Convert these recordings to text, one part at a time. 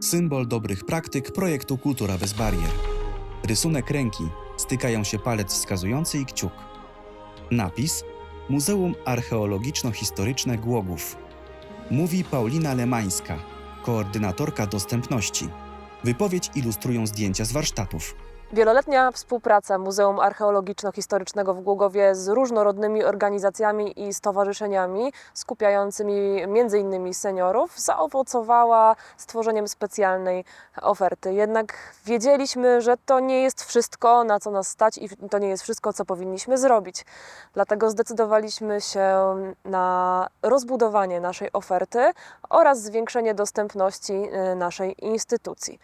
Symbol dobrych praktyk projektu Kultura bez barier. Rysunek ręki, stykają się palec wskazujący i kciuk. Napis Muzeum Archeologiczno-Historyczne Głogów. Mówi Paulina Lemańska, koordynatorka dostępności. Wypowiedź ilustrują zdjęcia z warsztatów. Wieloletnia współpraca Muzeum Archeologiczno-Historycznego w Głogowie z różnorodnymi organizacjami i stowarzyszeniami skupiającymi m.in. seniorów zaowocowała stworzeniem specjalnej oferty. Jednak wiedzieliśmy, że to nie jest wszystko, na co nas stać i to nie jest wszystko, co powinniśmy zrobić. Dlatego zdecydowaliśmy się na rozbudowanie naszej oferty oraz zwiększenie dostępności y, naszej instytucji.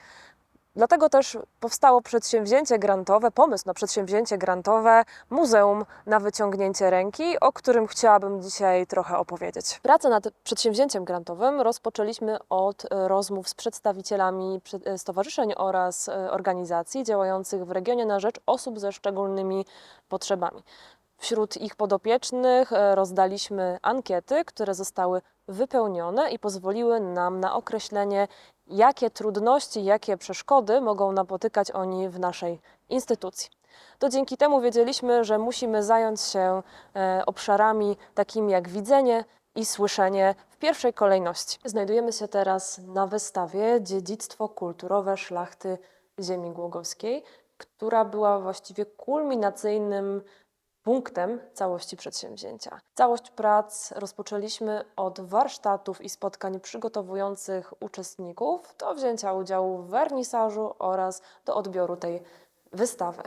Dlatego też powstało przedsięwzięcie grantowe, pomysł na przedsięwzięcie grantowe Muzeum na wyciągnięcie ręki, o którym chciałabym dzisiaj trochę opowiedzieć. Pracę nad przedsięwzięciem grantowym rozpoczęliśmy od e, rozmów z przedstawicielami e, stowarzyszeń oraz e, organizacji działających w regionie na rzecz osób ze szczególnymi potrzebami. Wśród ich podopiecznych rozdaliśmy ankiety, które zostały wypełnione i pozwoliły nam na określenie, jakie trudności, jakie przeszkody mogą napotykać oni w naszej instytucji. To dzięki temu wiedzieliśmy, że musimy zająć się e, obszarami takimi jak widzenie i słyszenie w pierwszej kolejności. Znajdujemy się teraz na wystawie Dziedzictwo kulturowe szlachty ziemi głogowskiej, która była właściwie kulminacyjnym punktem całości przedsięwzięcia. Całość prac rozpoczęliśmy od warsztatów i spotkań przygotowujących uczestników do wzięcia udziału w wernisażu oraz do odbioru tej wystawy.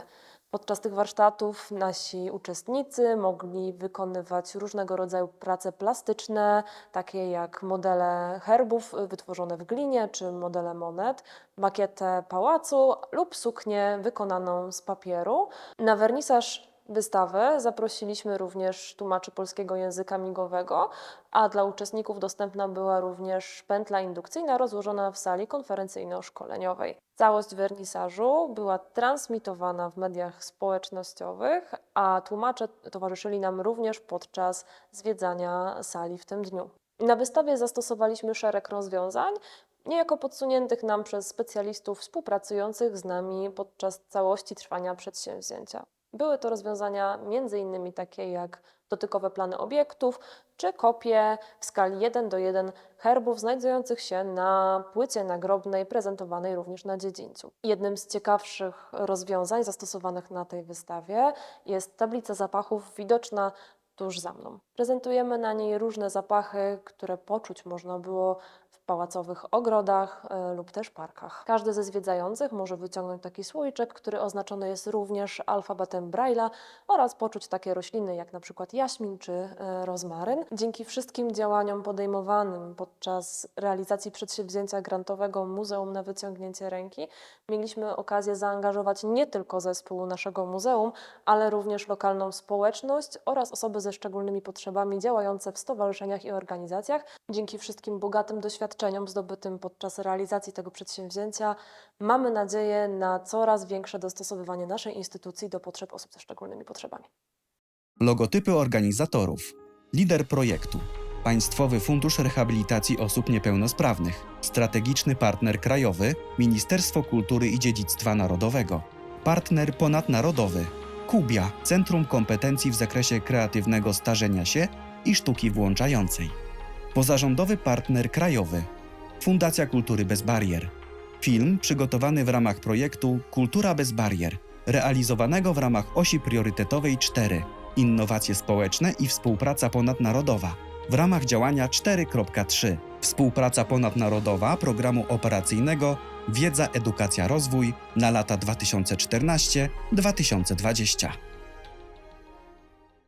Podczas tych warsztatów nasi uczestnicy mogli wykonywać różnego rodzaju prace plastyczne, takie jak modele herbów wytworzone w glinie czy modele monet, makietę pałacu lub suknię wykonaną z papieru. Na wernisaż wystawy zaprosiliśmy również tłumaczy polskiego języka migowego, a dla uczestników dostępna była również pętla indukcyjna rozłożona w sali konferencyjno-szkoleniowej. Całość wernisażu była transmitowana w mediach społecznościowych, a tłumacze towarzyszyli nam również podczas zwiedzania sali w tym dniu. Na wystawie zastosowaliśmy szereg rozwiązań, niejako podsuniętych nam przez specjalistów współpracujących z nami podczas całości trwania przedsięwzięcia. Były to rozwiązania m.in. takie jak dotykowe plany obiektów, czy kopie w skali 1 do 1 herbów znajdujących się na płycie nagrobnej prezentowanej również na dziedzińcu. Jednym z ciekawszych rozwiązań zastosowanych na tej wystawie jest tablica zapachów widoczna tuż za mną. Prezentujemy na niej różne zapachy, które poczuć można było pałacowych ogrodach e, lub też parkach. Każdy ze zwiedzających może wyciągnąć taki słoiczek, który oznaczony jest również alfabetem Braille'a oraz poczuć takie rośliny jak na przykład jaśmin czy e, rozmaryn. Dzięki wszystkim działaniom podejmowanym podczas realizacji przedsięwzięcia grantowego Muzeum na wyciągnięcie ręki mieliśmy okazję zaangażować nie tylko zespół naszego muzeum, ale również lokalną społeczność oraz osoby ze szczególnymi potrzebami działające w stowarzyszeniach i organizacjach. Dzięki wszystkim bogatym doświadczeniom zdobytym podczas realizacji tego przedsięwzięcia mamy nadzieję na coraz większe dostosowywanie naszej instytucji do potrzeb osób ze szczególnymi potrzebami. Logotypy organizatorów. Lider projektu. Państwowy Fundusz Rehabilitacji Osób Niepełnosprawnych. Strategiczny partner krajowy Ministerstwo Kultury i Dziedzictwa Narodowego. Partner ponadnarodowy. Kubia Centrum Kompetencji w zakresie kreatywnego starzenia się i sztuki włączającej. Pozarządowy partner krajowy. Fundacja Kultury Bez Barier. Film przygotowany w ramach projektu Kultura bez barier, realizowanego w ramach osi priorytetowej 4 Innowacje społeczne i współpraca ponadnarodowa w ramach działania 4.3 Współpraca ponadnarodowa programu operacyjnego Wiedza, Edukacja, Rozwój na lata 2014-2020.